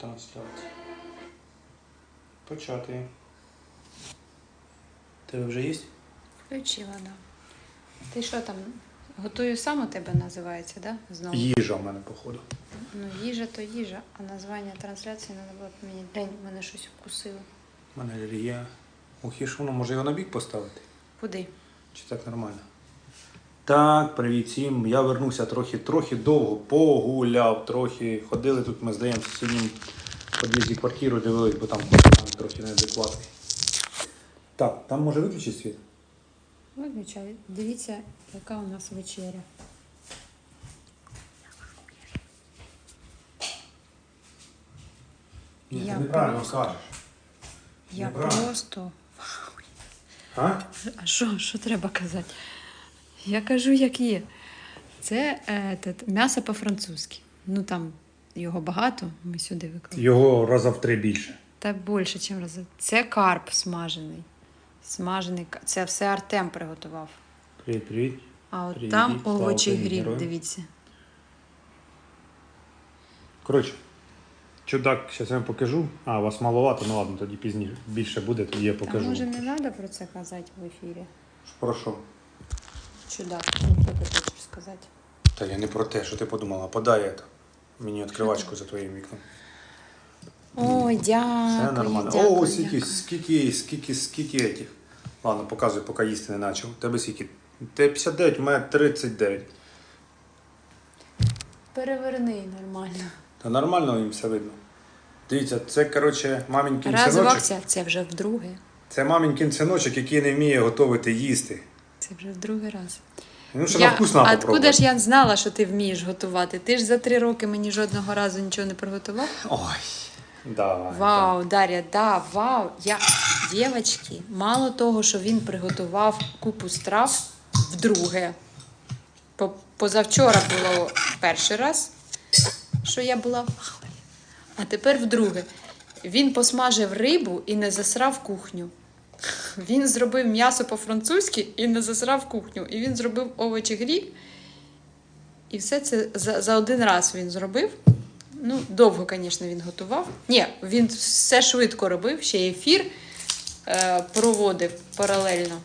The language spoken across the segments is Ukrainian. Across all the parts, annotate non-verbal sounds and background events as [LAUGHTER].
трансляцію. Почати. Тебе вже є? Включила, да. Ти що там? Готую сам у тебе називається, да? Знову? Їжа в мене, походу. Ну, їжа то їжа, а названня трансляції треба було поміняти. День мене щось вкусило. У мене алергія. Ох, і що, ну, може його на бік поставити? Куди? Чи так нормально? Так, привіт всім. Я вернувся трохи, трохи довго, погуляв, трохи ходили тут, ми здаємо в сусіднім під'їзді квартиру, дивились, бо там там трохи неадекватний. Так, там може виключити світ? Виключай. Дивіться, яка у нас вечеря. Ні, Я ти неправильно просто- кажеш. Я Неправильно. просто. А? А що, що треба казати? Я кажу, як є. Це е, тет, м'ясо по-французьки. Ну там його багато, ми сюди виклали. Його раза в три більше. Та більше, ніж рази. Це карп смажений. Смажений. Це все Артем приготував. Привіт, привіт. А от Привіт, там слава овочі Україні, героям. дивіться. Коротше, чудак, зараз я вам покажу. А, у вас маловато, ну ладно, тоді пізніше. Більше буде, тоді я Та покажу. може не треба про це казати в ефірі. Про що? Чудак, що ти хочеш сказати? Та я не про те, що ти подумала. Подай это. Мені відкривачку за твоїм вікном. Ой, дякую. Все нормально. дякую, О, скільки, дякую. скільки, скільки, скільки этих. Ладно, показуй, поки їсти не почав. Тебе скільки? Тебе 59, у мене 39. Переверни нормально. Та нормально їм все видно. Дивіться, це, коротше, мамінькин Разова синочок. це вже вдруге. Це мамінькин синочок, який не вміє готувати їсти. Це вже в другий раз. Ну, що Я, я, вкусно а попробувати. откуда ж я знала, що ти вмієш готувати? Ти ж за три роки мені жодного разу нічого не приготував. Ой, давай. Вау, Дар'я, да, вау. Я, дівчатки, мало того, що він приготував купу страв вдруге. Позавчора було перший раз, що я була в ахуї. А тепер вдруге. Він посмажив рибу і не засрав кухню. Він зробив м'ясо по-французьки і не засрав кухню. І він зробив овочі гріль. І все це за, за один раз він зробив. Ну, довго, звісно, він готував. Ні, він все швидко робив, ще ефір е, проводив паралельно.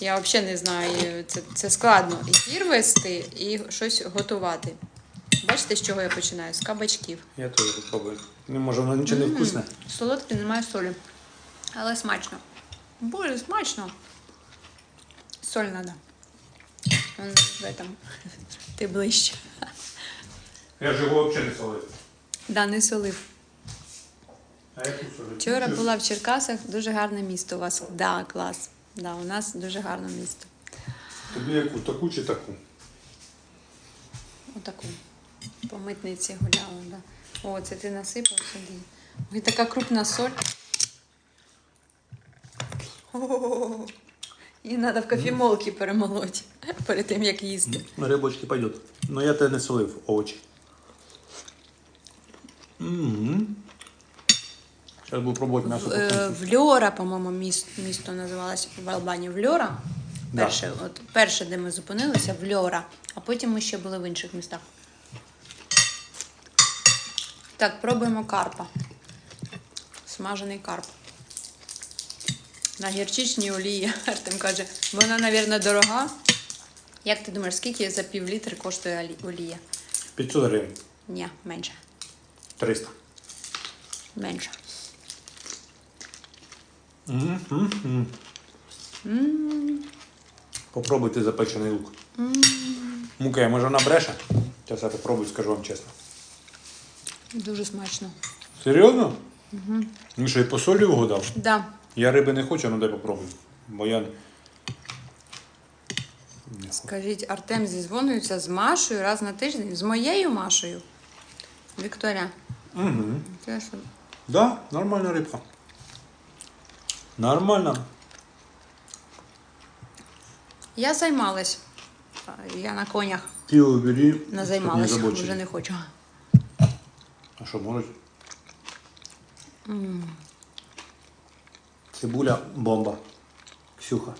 Я взагалі не знаю, це, це складно ефір вести і щось готувати. Бачите, з чого я починаю? З кабачків. Я теж попробую. Не може, воно нічого не вкусне. Солодке, немає солі. Але смачно. Боже, смачно. Соль треба. Вон в этом. [LAUGHS] Ти ближче. Я ж його взагалі не солив. Да, не солив. А я тут солив. Вчора була в Черкасах, дуже гарне місто у вас. Да, клас. Да, у нас дуже гарне місто. Тобі яку? Таку чи таку? Отаку. По митниці гуляла, да. О, це ти насипав сюди. Ой, така крупна соль. Її треба в кофемолці перемолоти перед тим, як їсти. Рибочки пойдет. Но я тебе не солив овочі. Зараз буду пробувати м'ясо. В, е, Льора, по-моєму, місто, місто називалося в Албанії. В Льора. Да. Перше, от, перше, де ми зупинилися, в Льора. А потім ми ще були в інших містах. Так, пробуємо карпа. Смажений карп. На гірчичній олії. [LAUGHS] Артем каже, вона, мабуть, дорога. Як ти думаєш, скільки за пів літри коштує олія? 500 гривень. Ні, менше. 300. Менше. Попробуйте запечений лук. Мука, може вона бреше? Зараз я попробую, скажу вам чесно. Дуже смачно. Серйозно? Угу. Ну що, і по солі його дав? Да. Я риби не хочу, ну дай попробуй. Бо я. Скажіть, Артем зізвонюється з Машею раз на тиждень, з моєю Машею. Вікторія. Угу. Що? Да, нормальна рибка. Нормально. Я займалась. Я на конях Тіло бери. не займалась, забочили. вже не хочу. А що, можуть? Цибуля бомба. Ксюха.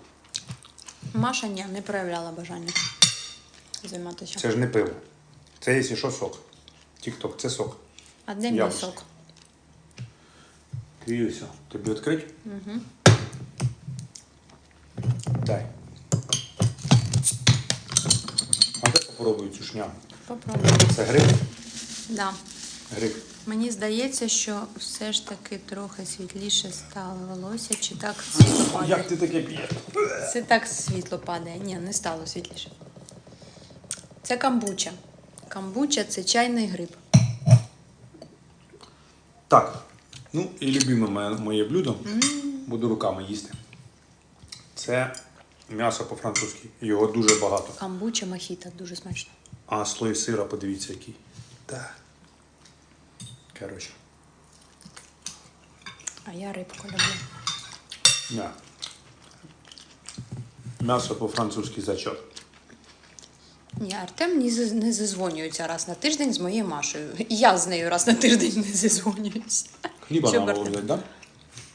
Маша ні, не проявляла бажання займатися. Це ж не пиво. Це, якщо що, сок. Тік-ток, це сок. А де мій сок? Квіюся. Тобі відкрити? Угу. Дай. А де попробую цю шнягу? Попробуй. Це гриб? Да. Гриб. Мені здається, що все ж таки трохи світліше стало волосся, чи так світло падає? Як ти таке п'єш? Це так світло падає. Ні, не стало світліше. Це камбуча. Камбуча це чайний гриб. Так. Ну і любиме моє, моє блюдо. Буду руками їсти. Це м'ясо по-французьки. Його дуже багато. Камбуча мохіта, дуже смачно. А слой сира, подивіться, який. Так. Коротше. А я рибку люблю. Ня. М'ясо по-французьки зачет. Ні, Артем не не зазвонюється раз на тиждень з моєю Машею. І я з нею раз на тиждень не зазвонююсь. Хліба Що, нам Артем? взяти, да?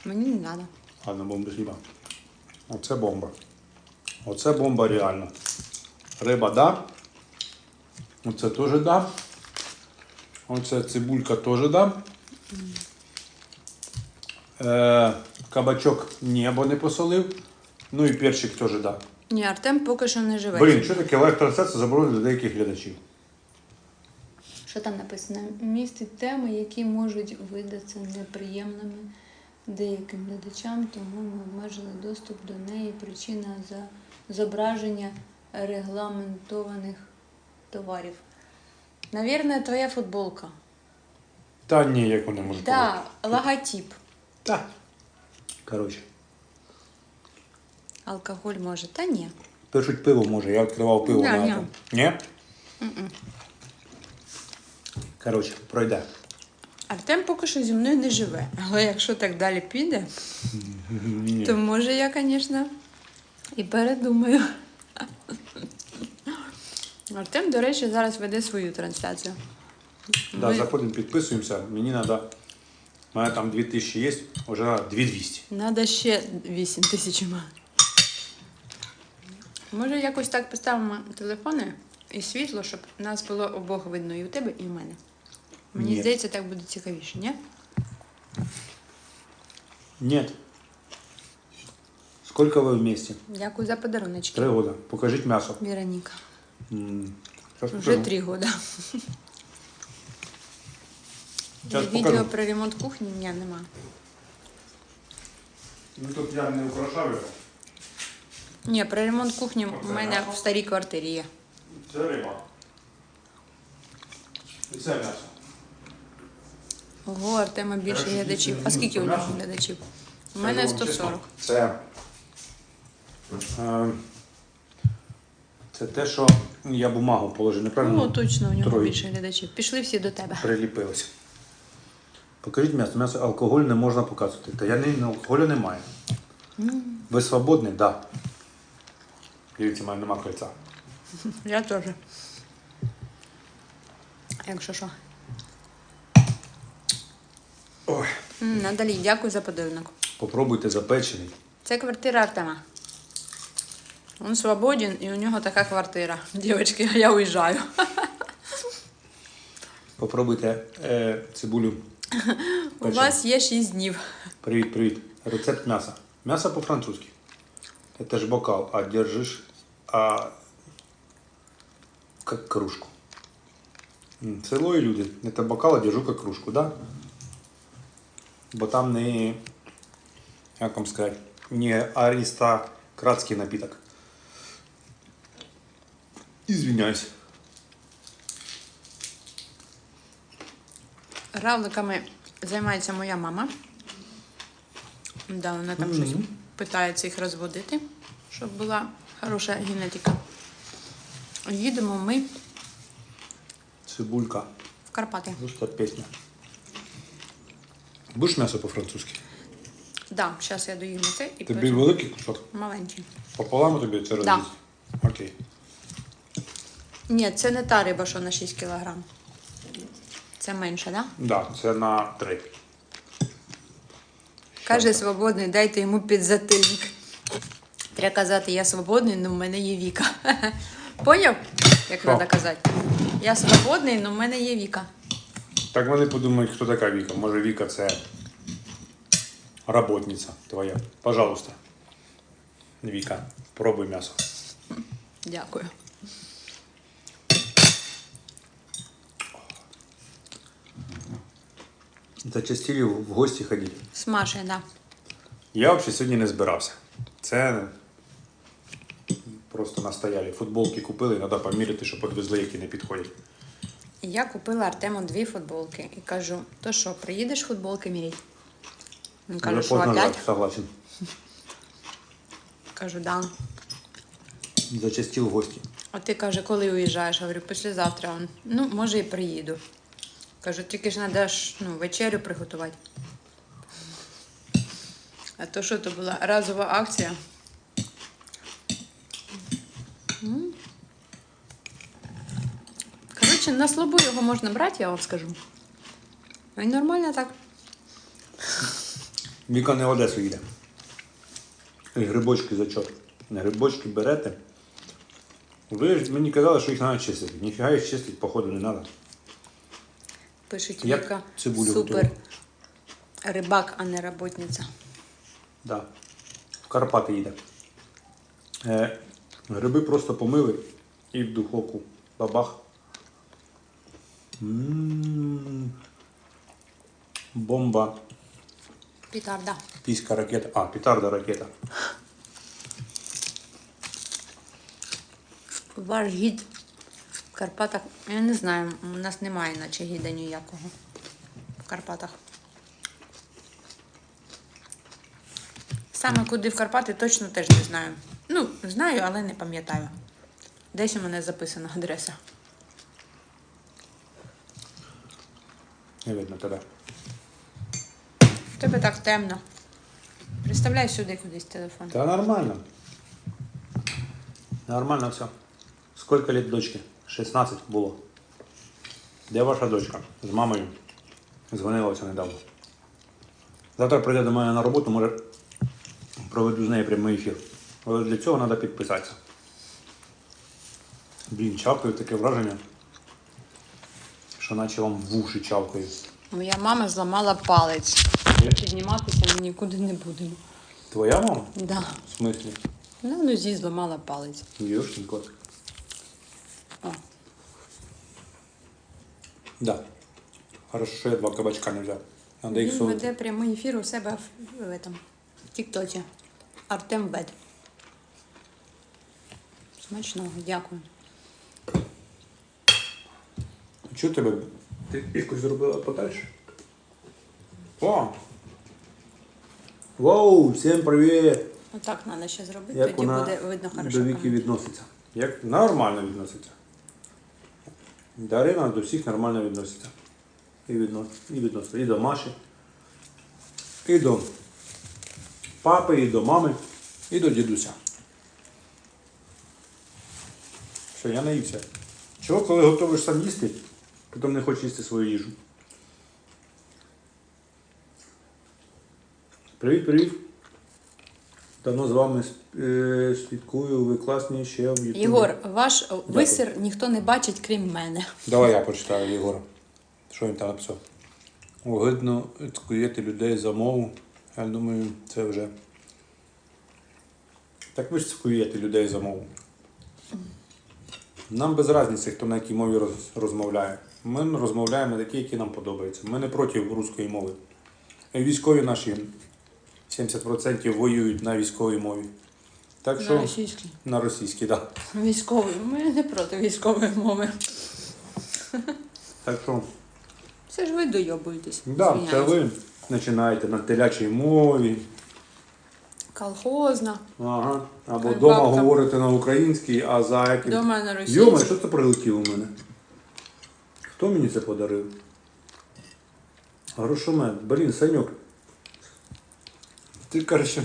Мені не треба. Ладно, бомби хліба. Оце бомба. Оце бомба реально. Риба, да. Оце теж да. Оце цибулька теж да. Е, кабачок небо не посолив. Ну і перчик теж да. Ні, Артем поки що не живе. Блін, що таке електроцет заборонено для деяких глядачів? Що там написано? Містить теми, які можуть видатися неприємними деяким глядачам, тому ми обмежили доступ до неї. Причина за зображення регламентованих товарів. Навірно, твоя футболка. Та ні, як вони можуть Так, логотип. Так. Коротше. Алкоголь може, та ні. Пишуть пиво може, я відкривав пиво Ні, на этом. Ні? Коротше, пройде. Артем поки що зі мною не живе. Але якщо так далі піде, [LAUGHS] Ні. то може я, звісно, і передумаю. [LAUGHS] Артем, до речі, зараз веде свою трансляцію. Да, Ми- заходимо, підписуємося. Мені треба. У мене там 2000 є, вже 2200. Надо ще 8 тисяч. Може, якось так поставимо телефони і світло, щоб нас було обох видно і у тебе, і у мене. Мені Ні. здається, так буде цікавіше, ні? Нет. Сколько вы вместе? Дякую за подаруночки. Три года. Покажіть м'ясо. Вероніка. Вже покажу. три года. Щас Відео покажу. про ремонт кухні ні, нема. Ну тут я не украшав його. Ні, про ремонт кухні в мене в старій квартирі є. Це риба. І це м'ясо. Ого, Артема більше глядачів. А скільки у нього глядачів? У мене 140. Це, е, це те, що я бумагу положив неправильно. Ну, точно, у нього Троє. більше глядачів. Пішли всі до тебе. Приліпилося. Покажіть м'ясо. М'ясо алкоголь не можна показувати. Та я не алкоголю немає. Ви свободний? Так. Да. Дивіться, в мене нема кольця. [LAUGHS] Я теж. Якщо що. Ой. М, Надалі, дякую за подарунок. Попробуйте запечений. Це квартира Артема. Він свободен і у нього така квартира. Дівчатки, [LAUGHS] а я уїжджаю. Попробуйте е, цибулю. У [LAUGHS] печену. вас є 6 днів. Привіт, привіт. Рецепт м'яса. М'ясо по-французьки. Это ж бокал, а держиш а, как кружку. М, Село і люди. Это бокал, а держу как кружку, да? Бо там не, як вам сказати, не аристократський напиток. Извиняюсь. Равликами займається моя мама. Да, вона там щось питається їх розводити, щоб була хороша генетика. Їдемо ми Цибулька. в Карпати. Просто песня. Будеш м'ясо по-французьки? Да, зараз я доїм це і Тобі потім великий кусок? маленький. Пополам тобі це Да. Окей. Ні, це не та риба, що на 6 кілограм. Це менше, так? Да? Да, це на три. Каже свободний, дайте йому підзатильник. Треба казати, я свободний, але в мене є віка. [LAUGHS] Поняв? Як треба казати? Я свободний, але в мене є віка. Так вони подумають, хто така Віка. Може Віка це работниця твоя. Пожалуйста. Віка, пробуй м'ясо. Дякую. Зачастили в гості ходити. Смажена. Да. Я взагалі сьогодні не збирався. Це просто настояли. Футболки купили, треба поміряти, щоб підвезли, які не підходять. Я купила Артему дві футболки і кажу: то що, приїдеш футболки міряти? Він каже, що опять? согласен. Кажу, да. Зачастив в гості. А ти каже, коли уїжджаєш? Говорю, післязавтра. Ну, може, і приїду. Кажу, тільки ж треба ну, вечерю приготувати. А то що то була разова акція? Коротше, на слабу його можна брати, я вам скажу. Ну, І нормально так. Віка не в Одесу їде. Грибочки зачот. Грибочки берете. Ви ж мені казали, що їх треба чистити. Ніфіга їх чистити, походу, не треба. Пишуть Як Віка. цибулю Супер. готує? Рибак, а не роботниця. Да. В Карпати їде. Е, гриби просто помили і в духовку. Бабах. М. Бомба. Пітарда. Піська ракета. А, петарда ракета. Ваш гід в Карпатах. Я не знаю, у нас немає наче гіда ніякого в Карпатах. Саме куди в Карпати точно теж не знаю. Ну, знаю, але не пам'ятаю. Десь у мене записана адреса. Не видно тебе. В тебе так темно. Представляй сюди кудись телефон. Да нормально. Нормально все. Сколько лет дочке? 16 було. Де ваша дочка? З мамою. Дзвонила ось недавно. Завтра прийде до мене на роботу, може проведу з нею прямий ефір. Але для цього треба підписатися. Блін, чавкаю таке враження, що наче вам в уші чавкаю. Моя мама зламала палець. Підніматися ми нікуди не будемо. Твоя мама? Да. В смислі? На нозі зламала палець. Йошкін кот. Да. Хорошо, що я два кабачка не взяв. Надо їх Він солити. веде прямий ефір у себе в, в, этом, в Тіктоці. Артем Вед. Смачного, дякую. Чого тебе? Ти якось зробила подальше? О! Воу, всім привіт! Отак треба ще зробити, Як тоді вона буде видно хорошо. до віки відноситься? Як нормально відноситься. Дарина до всіх нормально відноситься. І відноситься. І відноситься. І до Маші, і до папи, і до мами, і до дідуся. Все, я наївся. Чого, коли готуєш сам їсти, потім не хочеш їсти свою їжу? Привіт, привіт. Давно з вами е, слідкую, ви класні ще в Ютубі. Єгор, ваш висір ніхто не бачить, крім мене. Давай я почитаю Єгора. Що він там написав? Огидно цькуєте людей за мову. Я думаю, це вже. Так ви ж цькуєте людей за мову. Нам без різниці, хто на якій мові роз- розмовляє. Ми розмовляємо такі, які нам подобаються. Ми не проти руської мови. Військові наші 70% воюють на військовій мові. Так що На російській. на російській, так. Да. Військовий. Ми не проти військової мови. Так що. Це ж ви дойобуєтесь. Да, це ви починаєте на телячій мові, Колхозна. ага. або вдома бабка. говорите на українській, а за яким. Дома на російській. Йома, що це прилетіло у мене? Хто мені це подарив? Грошомет. Блін, Саньок. Ти коротше.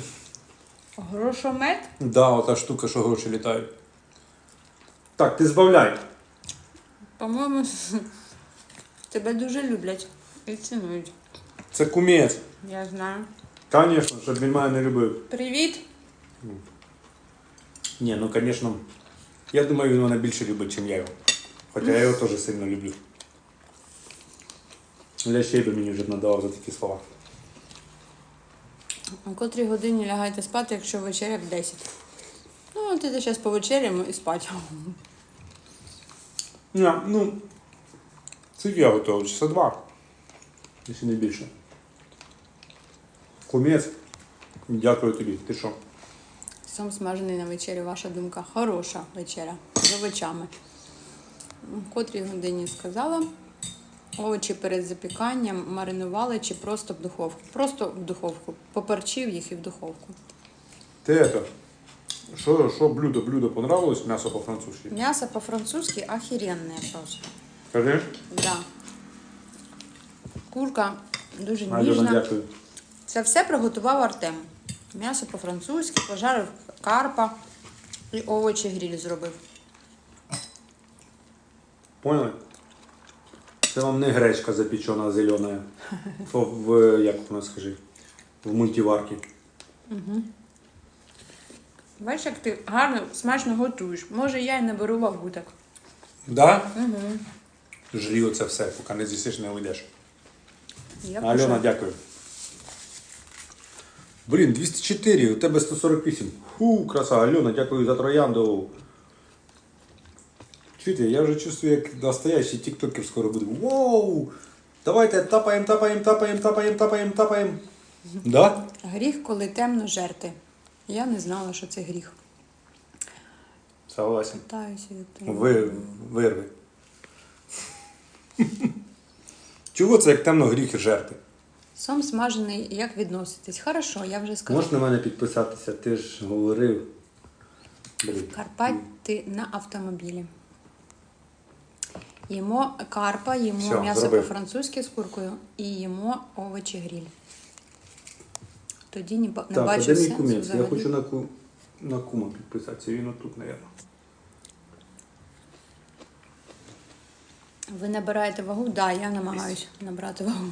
Грошомет? Да, ота штука, що гроші літають. Так, ти збавляй. По-моєму, [LAUGHS] тебе дуже люблять і цінують. Це кумець. Я знаю. Звісно, щоб він мене не любив. Привіт! Ні, ну звісно. Я думаю, він мене більше любить, ніж я його. Хоча я його теж сильно люблю. Я ще й мені вже надавав за такі слова. О котрій годині лягаєте спати, якщо вечеря в 10? Ну, от іде зараз повечеряємо і спать. Ні, ну, скільки я готовий? Часа два. Якщо не більше. Кумець. Дякую тобі. Ти що? Сам смажений на вечерю, ваша думка. Хороша вечеря. З овочами. В котрій годині сказала. Овочі перед запіканням маринували чи просто в духовку. Просто в духовку. Поперчив їх і в духовку. Ти это, що, що блюдо, блюдо понравилось? М'ясо по-французьки? М'ясо по-французьки охеренне просто. Скажи. Да. Курка дуже ніжна. дякую. Це все приготував Артем. М'ясо по-французьки, пожарив карпа і овочі гріль зробив. Поняли? Це вам не гречка запечена зелена. В, в як воно скажи? В мультиварці. Бачиш, як ти гарно, смачно готуєш. Може, я й не беру вагу так. Да? Угу. Жрі оце все, поки не з'їсиш, не уйдеш. Я Альона, пишу. дякую. Блін, 204, у тебе 148. Фу, краса, Альона, дякую за троянду. Чуєте, я вже чувствую, як настоящий тіктокер скоро буде. Воу! Давайте тапаємо, тапаємо, тапаємо, тапаємо, тапаємо, тапаємо. Да? Гріх, коли темно жерти. Я не знала, що це гріх. Согласен. Таюся від того. Ви, вирви. Чого це як темно гріх жерти? Сом смажений, як відноситесь? Хорошо, я вже сказала. Можеш на мене підписатися? Ти ж говорив. Блін. Карпати на автомобілі. Їмо карпа, їмо Всьо, м'ясо зробив. по-французьки з куркою і їмо овочі гріль. Тоді не, ба- не Так, а бачу де мій сенсу кумець? Я взагалі. хочу на, ку... на кума підписатися. Він отут, мабуть. Ви набираєте вагу? Так, да, я намагаюся набрати вагу.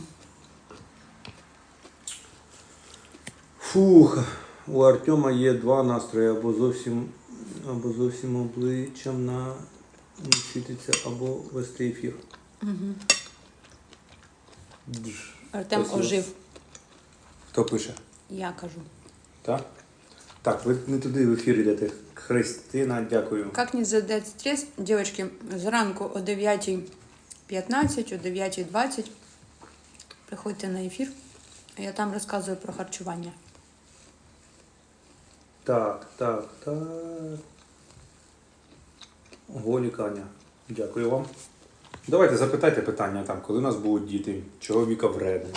Фух, у Артема є два настрої, або зовсім, або зовсім обличчям на світиться, або вести ефір. Угу. Артем Спасибо. ожив, Хто пише? я кажу. Так? Так, ви не туди в ефір йдете. Христина, дякую. Как не задать стресс, девочки, зранку о 9.15, о 9.20 приходьте на ефір. Я там розказую про харчування. Так, так, так. Голік Аня, дякую вам. Давайте запитайте питання там, коли у нас будуть діти, чого Віка вредна,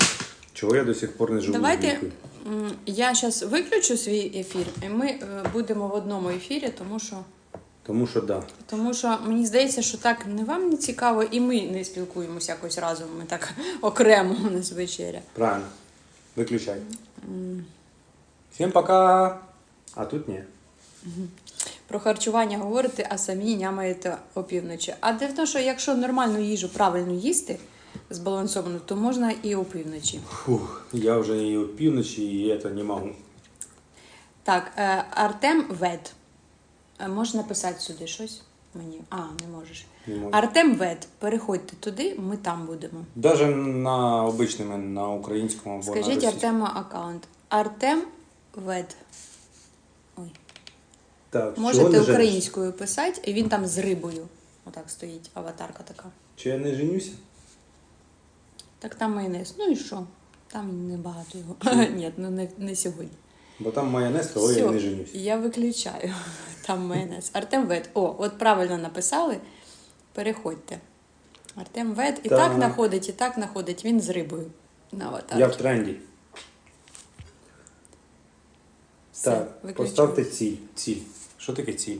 чого я до сих пор не живу з Давайте Вікою. м, я зараз виключу свій ефір, і ми е, будемо в одному ефірі, тому що, Тому що да. тому що мені здається, що так не вам не цікаво, і ми не спілкуємося якось разом. Ми так [LAUGHS] окремо у нас вечеря. Правильно. Виключай. Всім пока. А тут ні. Про харчування говорите, а самі нямаєте опівночі. А де в тому, що якщо нормальну їжу правильно їсти, збалансовано, то можна і опівночі. Фух, я вже і опівночі, і це не можу. Так, е, Артем Вед. Е, Можеш написати сюди щось мені? А, не можеш. Не можу. Артем Вед. Переходьте туди, ми там будемо. Даже на обичному, на українському або Скажіть російському. Артема аккаунт. Артем Вед. Так, чого Можете не українською писати, і він там з рибою. Отак стоїть, аватарка така. Чи я не женюся? Так там майонез. Ну і що? Там небагато його. [LAUGHS] Ні, ну не, не сьогодні. Бо там майонез, того я не женюсь. я виключаю. [LAUGHS] Там майонез. Артем Вет. О, от правильно написали. Переходьте. Артем Вет і Так. так знаходить, і так знаходить. Він з рибою на аватарці. Я в тренді. Все, так, виключаю. поставте ціль. Ціль. Що таке ціль?